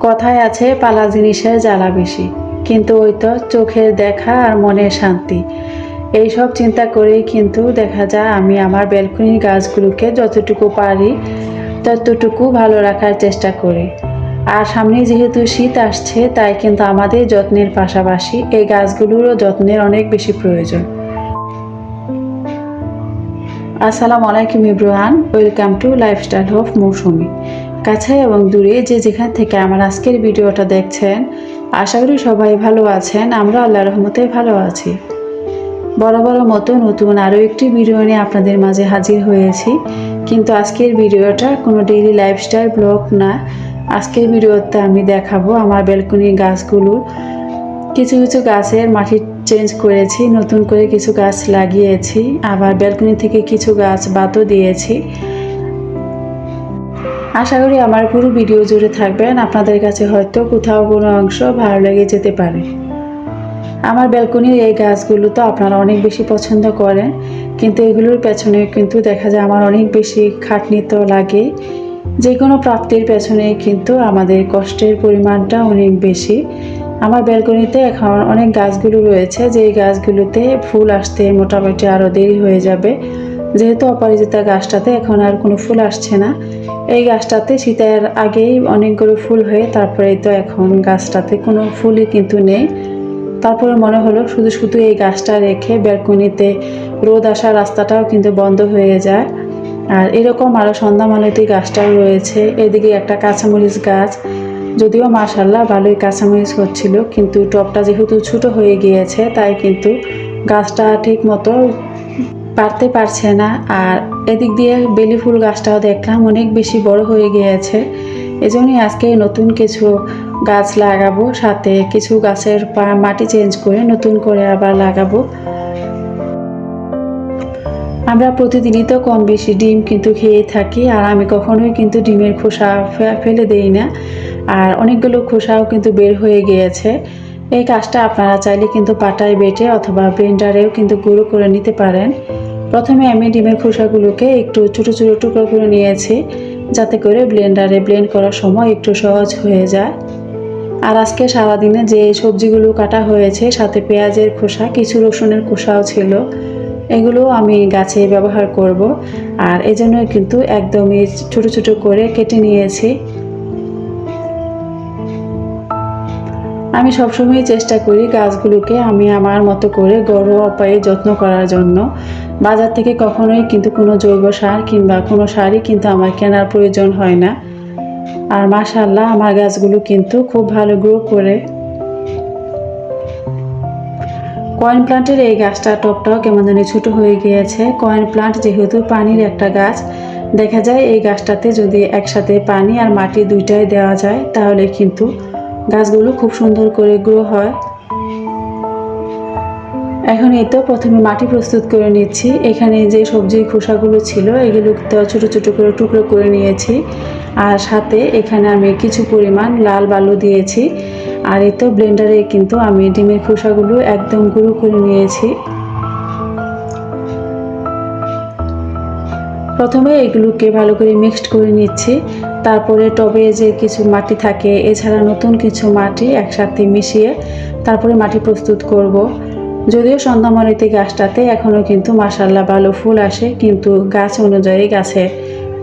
কথায় আছে, পালা জিনিসের জ্বালা বেশি। কিন্তু ওই তো চোখের দেখা আর মনের শান্তি। এই সব চিন্তা করেই কিন্তু দেখা যায় আমি আমার ব্যালকনির গাছগুলোকে যতটুকু পারি, ততটুকু ভালো রাখার চেষ্টা করি। আর সামনে যেহেতু শীত আসছে, তাই কিন্তু আমাদের যত্নের পাশাপাশি এই গাছগুলোরও যত্নের অনেক বেশি প্রয়োজন। আসসালামু আলাইকুম ইব্রুহান, welcome to lifestyle of Mousumi. কাছে এবং দূরে যে যেখান থেকে আমার আজকের ভিডিওটা দেখছেন, আশা করি সবাই ভালো আছেন। আমরা আল্লাহ রহমতে ভালো আছি। বড় বড় মতো নতুন আরও একটি ভিডিও নিয়ে আপনাদের মাঝে হাজির হয়েছি। কিন্তু আজকের ভিডিওটা কোনো ডেইলি লাইফস্টাইল ব্লগ না। আজকের ভিডিওতে আমি দেখাবো আমার ব্যালকনির গাছগুলোর কিছু কিছু গাছের মাটি চেঞ্জ করেছি, নতুন করে কিছু গাছ লাগিয়েছি। আবার ব্যালকনি থেকে কিছু গাছ বাতও দিয়েছি। আশা করি আমার পুরো ভিডিও জুড়ে থাকবেন। আপনাদের কাছে হয়তো কোথাও কোনো অংশ ভালো লেগে যেতে পারে। আমার ব্যালকনির এই গাছগুলো তো আপনারা অনেক বেশি পছন্দ করেন, কিন্তু এগুলোর পেছনে কিন্তু দেখা যায় আমার অনেক বেশি খাটনি তো লাগে। যে কোনো প্রাপ্তির পেছনে কিন্তু আমাদের কষ্টের পরিমাণটা অনেক বেশি। আমার ব্যালকনিতে এখন অনেক গাছগুলো রয়েছে যে গাছগুলোতে ফুল আসতে মোটামুটি আরও দেরি হয়ে যাবে। যেহেতু অপরাজিতা গাছটাতে এখন আর কোনো ফুল আসছে না এই গাছটাতে শীতের আগেই অনেকগুলো ফুল হয়ে, তারপরে তো এখন গাছটাতে কোনো ফুলই কিন্তু নেই। তারপরে মনে হলো শুধু শুধু এই গাছটা রেখে ব্যালকনিতে রোদ আসার রাস্তাটাও কিন্তু বন্ধ হয়ে যায়। আর এরকম আরও সন্ধ্যামালতি গাছটাও রয়েছে। এদিকে একটা কাঁচামরিচ গাছ, যদিও মাশাল্লাহ ভালোই কাঁচামরিচ হচ্ছিল, কিন্তু টবটা যেহেতু ছোটো হয়ে গিয়েছে, তাই কিন্তু গাছটা ঠিক মতো পারতে পারছে না। আর এদিক দিয়ে বেলি ফুল গাছটাও দেখলাম, অনেক বেশি বড় হয়ে গিয়েছে। এজন্যই আজকে নতুন কিছু গাছ লাগাবো, সাথে কিছু গাছের মাটি চেঞ্জ করে নতুন করে আবার লাগাবো। আমরা প্রতিদিনই তো কম বেশি ডিম কিন্তু খেয়ে থাকি, আর আমি কখনোই কিন্তু ডিমের খোসা ফেলে দেই না। আর অনেকগুলো খোসাও কিন্তু বের হয়ে গিয়েছে। এই কাজটা আপনারা চাইলে কিন্তু পাটায় বেটে অথবা ব্লেন্ডারেও কিন্তু গুঁড়ো করে নিতে পারেন। প্রথমে আমি ডিমের খোসাগুলোকে একটু ছোটো ছোটো টুকরো করে নিয়েছি, যাতে করে ব্লেন্ডারে ব্লেন্ড করার সময় একটু সহজ হয়ে যায়। আর আজকে সারাদিনে যে সবজিগুলো কাটা হয়েছে, সাথে পেঁয়াজের খোসা, কিছু রসুনের খোসাও ছিল, এগুলো আমি গাছে ব্যবহার করব। আর এজন্য কিন্তু একদমই ছোট ছোট করে কেটে নিয়েছি। আমি সবসময় চেষ্টা করি গাছগুলোকে আমি আমার মতো করে ঘরোয়া উপায়ে যত্ন করার জন্য। বাজার থেকে কখনোই কিন্তু কোনো জৈব সার কিংবা কোনো সারই কিন্তু আমার কেনার প্রয়োজন হয় না। আর মাশাল্লাহ আমার গাছগুলো কিন্তু খুব ভালো গ্রো করে। কয়েন প্লান্টের এই গাছটা টপটাও কেমন জানি ছোটো হয়ে গিয়েছে। কয়েন প্লান্ট যেহেতু পানির একটা গাছ, দেখা যায় এই গাছটাতে যদি একসাথে পানি আর মাটি দুইটাই দেওয়া যায়, তাহলে কিন্তু গাছগুলো খুব সুন্দর করে গ্রো হয়। এখন এই তো প্রথমে মাটি প্রস্তুত করে নিচ্ছি। এখানে যে সবজির খোসাগুলো ছিল এগুলো তো ছোটো ছোটো করে টুকরো করে নিয়েছি। আর সাথে এখানে আমি কিছু পরিমাণ লাল বালু দিয়েছি। আর এই তো ব্লেন্ডারে কিন্তু আমি ডিমের খোসাগুলো একদম গুঁড়ো করে নিয়েছি। প্রথমে এগুলোকে ভালো করে মিক্সড করে নিচ্ছি। তারপরে টবে যে কিছু মাটি থাকে, এছাড়া নতুন কিছু মাটি একসাথে মিশিয়ে তারপরে মাটি প্রস্তুত করব। যদিও সন্ধ্যামণিতে গাছটাতে এখনও কিন্তু মাসাল্লাহ ভালো ফুল আসে, কিন্তু গাছ অনুযায়ী গাছের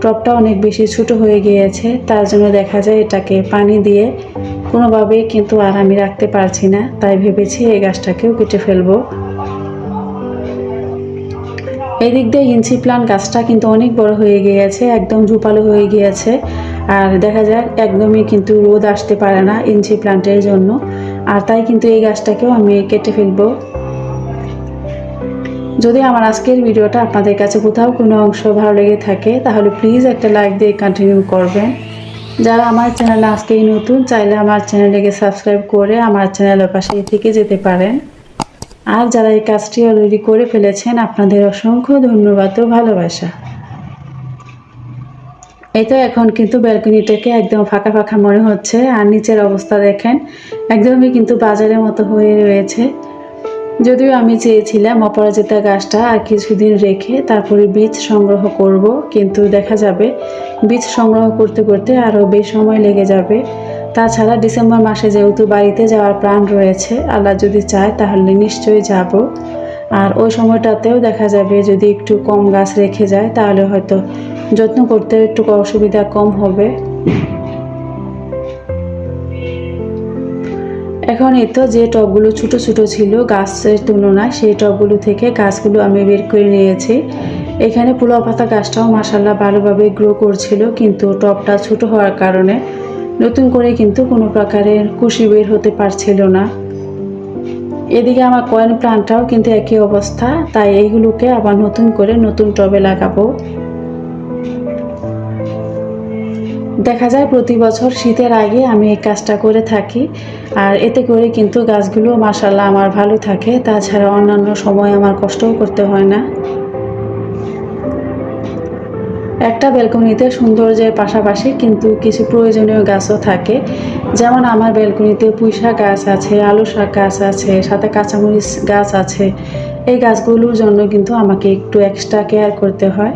টবটা অনেক বেশি ছোট হয়ে গিয়েছে, তার জন্য দেখা যায় এটাকে পানি দিয়ে কোনোভাবেই কিন্তু আর আমি রাখতে পারছি না, তাই ভেবেছি এই গাছটাকেও কেটে ফেলব। এদিক দিয়ে ইঞ্চি প্লান্ট গাছটা কিন্তু অনেক বড় হয়ে গিয়েছে, একদম ঝুপালো হয়ে গিয়েছে, আর দেখা যায় একদমই কিন্তু রোদ আসতে পারে না ইঞ্চি প্লান্টের জন্য, আর তাই কিন্তু এই গাছটাকেও আমি কেটে ফেলব। যদি আমার আজকের ভিডিওটা আপনাদের কাছে কোথাও কোনো অংশ ভালো লেগে থাকে, তাহলে প্লিজ একটা লাইক দিয়ে কন্টিনিউ করবেন। যারা আমার চ্যানেলে আজকেই নতুন, চাইলে আমার চ্যানেলটিকে সাবস্ক্রাইব করে আমার চ্যানেলের পাশে থেকে যেতে পারেন। আর যারা এই কাজটি অলরেডি করে ফেলেছেন, আপনাদের অসংখ্য ধন্যবাদ ও ভালোবাসা। এই তো এখন কিন্তু ব্যালকনিটাকে একদম ফাঁকা ফাঁকা মনে হচ্ছে, আর নিচের অবস্থা দেখেন, একদমই কিন্তু বাজারের মতো হয়ে রয়েছে। যদিও আমি চেয়েছিলাম অপরাজিতা গাছটা আর কিছুদিন রেখে তারপরে বীজ সংগ্রহ করব, কিন্তু দেখা যাবে বীজ সংগ্রহ করতে করতে আরও বেশ সময় লেগে যাবে। তাছাড়া ডিসেম্বর মাসে যেহেতু বাড়িতে যাওয়ার প্ল্যান রয়েছে, আল্লাহ যদি চায় তাহলে নিশ্চয়ই যাব। আর ওই সময়টাতেও দেখা যাবে যদি একটু কম গাছ রেখে যায়, তাহলে হয়তো যত্ন করতে একটু অসুবিধা কম হবে। এখন এই তো যে টবগুলো ছোট ছোট ছিল গাছের তুলনায়, সেই টবগুলো থেকে গাছগুলো আমি বের করে নিয়েছি। এখানে পোলাও পাতা গাছটাও মাসাল্লাহ ভালোভাবে গ্রো করছিল, কিন্তু টবটা ছোট হওয়ার কারণে নতুন করে কিন্তু কোনো প্রকারের কুশি বের হতে পারছিল না। এদিকে আমার কয়েন প্লান্টটাও কিন্তু একই অবস্থা, তাই এইগুলোকে আবার নতুন করে নতুন টবে লাগাবো। দেখা যায় প্রতি বছর শীতের আগে আমি এই কাজটা করে থাকি, আর এতে করে কিন্তু গাছগুলো মাসাল্লাহ আমার ভালো থাকে, তাছাড়া অন্যান্য সময় আমার কষ্টও করতে হয় না। একটা ব্যালকনিতে সৌন্দর্যের পাশাপাশি কিন্তু কিছু প্রয়োজনীয় গাছও থাকে, যেমন আমার ব্যালকনিতে পুঁইশা গাছ আছে, আলু শাক গাছ আছে, সাথে কাঁচামরিচ গাছ আছে, এই গাছগুলোর জন্য কিন্তু আমাকে একটু এক্সট্রা কেয়ার করতে হয়।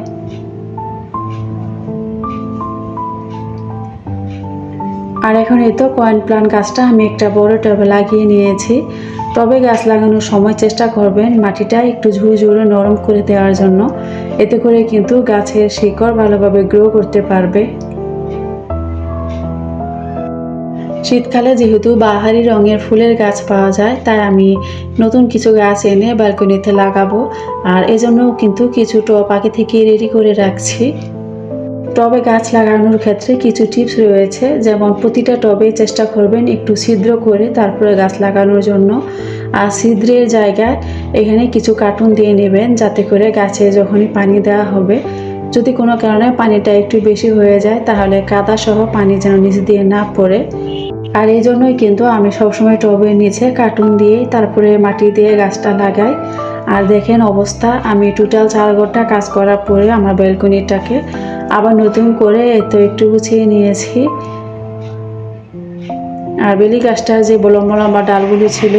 আর এখন এই তো কয়েন প্লান গাছটা আমি একটা বড় টবে লাগিয়ে নিয়েছি। টবে গাছ লাগানোর সময় চেষ্টা করবেন মাটিটা একটু ঝুরঝুরে নরম করে দেওয়ার জন্য। এতে করে কিন্তু গাছের শিকড় ভালোভাবে গ্রো করতে পারবে। শীতকালে যেহেতু বাহারি রঙের ফুলের গাছ পাওয়া যায়, তাই আমি নতুন কিছু গাছ এনে ব্যালকনিতে লাগাবো। আর এজন্য কিন্তু কিছু টব আগে থেকে রেডি করে রাখছি। টবে গাছ লাগানোর ক্ষেত্রে কিছু টিপস রয়েছে। যেমন প্রতিটা টবে চেষ্টা করবেন একটু ছিদ্র করে তারপরে গাছ লাগানোর জন্য। আর ছিদ্রের জায়গায় এখানে কিছু কার্টুন দিয়ে নেবেন যাতে করে গাছে যখনই পানি দেওয়া হবে, যদি কোনো কারণে পানিটা একটু বেশি হয়ে যায়, তাহলে কাদা সহ পানি যেন নিচ দিয়ে না পড়ে। আর এই জন্যই কিন্তু আমি সবসময় টবের নিচে কার্টুন দিয়েই তারপরে মাটি দিয়ে গাছটা লাগাই। আর দেখেন অবস্থা, আমি টোটাল চার ঘণ্টা কাজ করার পরে আমার ব্যালকনিটাকে আবার নতুন করে তো একটু গুছিয়ে নিয়েছি। আর বেলি গাছটার যে লম্বা লম্বা ডালগুলো ছিল,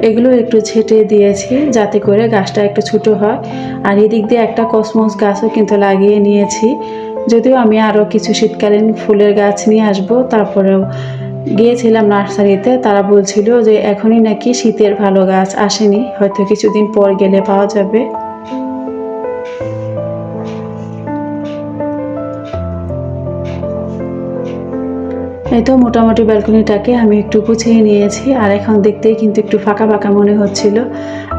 এগুলো একটু ছেটে দিয়েছি যাতে করে গাছটা একটু ছোটো হয়। আর এদিক দিয়ে একটা কসমস গাছও কিন্তু লাগিয়ে নিয়েছি। যদিও আমি আরও কিছু শীতকালীন ফুলের গাছ নিয়ে আসব। তারপরেও গিয়েছিলাম নার্সারিতে, তারা বলছিল যে এখনই নাকি শীতের ভালো গাছ আসেনি, হয়তো কিছুদিন পর গেলে পাওয়া যাবে। এই তো মোটামুটি ব্যালকনিটাকে আমি একটু গুছিয়ে নিয়েছি, আর এখন দেখতেই কিন্তু একটু ফাঁকা ফাঁকা মনে হচ্ছিল।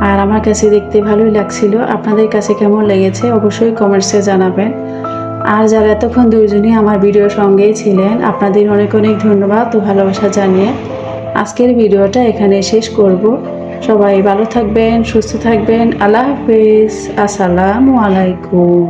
আর আমার কাছে দেখতে ভালোই লাগছিল। আপনাদের কাছে কেমন লেগেছে অবশ্যই কমেন্টসে জানাবেন। আর যারা এতক্ষণ দুইজনই আমার ভিডিওর সঙ্গেই ছিলেন, আপনাদের অনেক অনেক ধন্যবাদ ও ভালোবাসা জানিয়ে আজকের ভিডিওটা এখানে শেষ করব। সবাই ভালো থাকবেন, সুস্থ থাকবেন। আল্লাহ হাফেজ। আসসালামু আলাইকুম।